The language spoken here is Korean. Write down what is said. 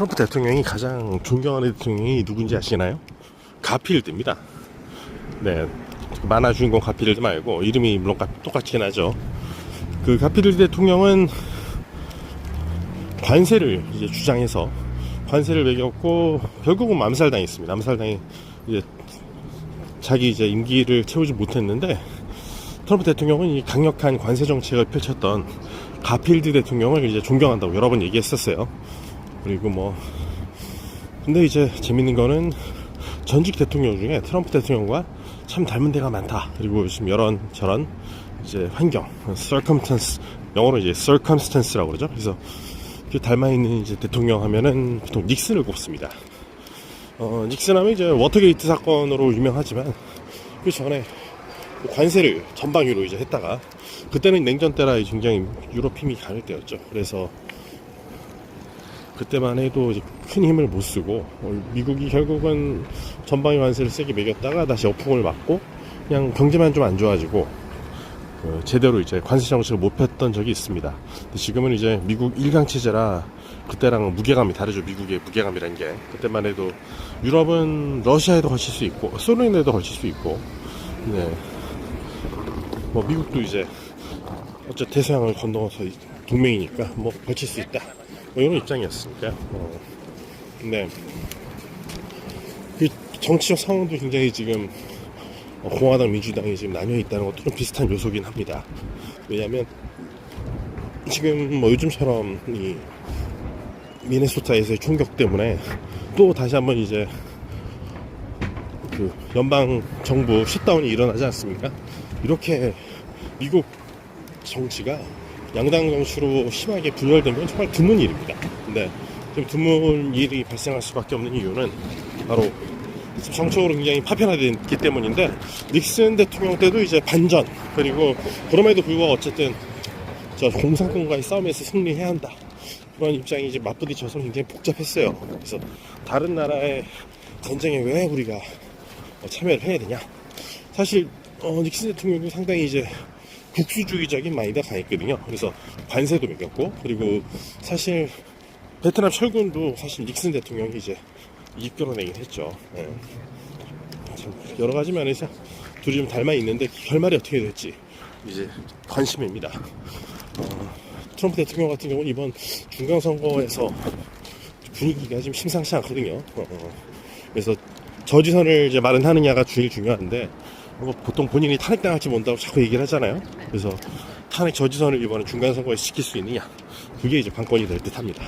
트럼프 대통령이 가장 존경하는 대통령이 누군지 아시나요? 가필드입니다. 네, 만화 주인공 가필드 말고 이름이 물론 가- 똑같긴 하죠. 그 가필드 대통령은 관세를 이제 주장해서 관세를 매겼고 결국은 암살당했습니다. 암살당해 이제 자기 이제 임기를 채우지 못했는데 트럼프 대통령은 이 강력한 관세 정책을 펼쳤던 가필드 대통령을 이제 존경한다고 여러 번 얘기했었어요. 그리고 뭐 근데 이제 재밌는 거는 전직 대통령 중에 트럼프 대통령과 참 닮은 데가 많다. 그리고 요즘 여런 저런 이제 환경, circumstance 영어로 이제 circumstance라고 그러죠. 그래서 그 닮아 있는 이제 대통령 하면은 보통 닉슨을 꼽습니다. 어, 닉슨 하면 이제 워터게이트 사건으로 유명하지만 그 전에 관세를 전방위로 이제 했다가 그때는 냉전 때라 굉장히 유럽 힘이 강할 때였죠. 그래서 그때만 해도 큰 힘을 못 쓰고 어, 미국이 결국은 전방위 관세를 세게 매겼다가 다시 역풍을 맞고 그냥 경제만 좀 안 좋아지고 어, 제대로 이제 관세 정책을 못 폈던 적이 있습니다. 지금은 이제 미국 일강 체제라 그때랑 무게감이 다르죠. 미국의 무게감이라는 게 그때만 해도 유럽은 러시아에도 걸칠 수 있고 소련에도 걸칠 수 있고 네. 뭐 미국도 이제 어째 태서양을 건너서 이 동맹이니까 뭐 걸칠 수 있다. 뭐 이런 입장이었으니까. 어. 네. 그 정치적 상황도 굉장히 지금 어, 공화당 민주당이 지금 나뉘어 있다는 것도 좀 비슷한 요소긴 합니다. 왜냐하면 지금 뭐 요즘처럼 이 미네소타에서의 충격 때문에 또 다시 한번 이제 그 연방 정부 셧다운이 일어나지 않습니까? 이렇게 미국 정치가 양당 정치로 심하게 분열되면 정말 드문 일입니다. 근데 지금 드문 일이 발생할 수밖에 없는 이유는 바로 정적으로 굉장히 파편화됐기 때문인데 닉슨 대통령 때도 이제 반전 그리고 그럼에도 불구하고 어쨌든 저 공산권과의 싸움에서 승리해야 한다 그런 입장이 이제 맞부딪혀서 굉장히 복잡했어요. 그래서 다른 나라의 전쟁에 왜 우리가 어, 참여를 해야 되냐? 사실 어, 닉슨 대통령도 상당히 이제 국수주의적인 마인드가 강했거든요. 그래서 관세도 매겼고 그리고 사실 베트남 철군도 사실 닉슨 대통령이 이제 이끌어내긴 했죠. 예. 참 여러 가지 면에서 둘이 좀 닮아 있는데 결말이 어떻게 될지 이제 관심입니다. 어, 트럼프 대통령 같은 경우는 이번 중간 선거에서 분위기가 좀 심상치 않거든요. 어, 어. 그래서 저지선을 이제 마련하느냐가 제일 중요한데 뭐 보통 본인이 탄핵당할지 모른다고 자꾸 얘기를 하잖아요. 그래서 탄핵 저지선을 이번에 중간 선거에 지킬 수 있느냐 그게 이제 관건이 될 듯 합니다.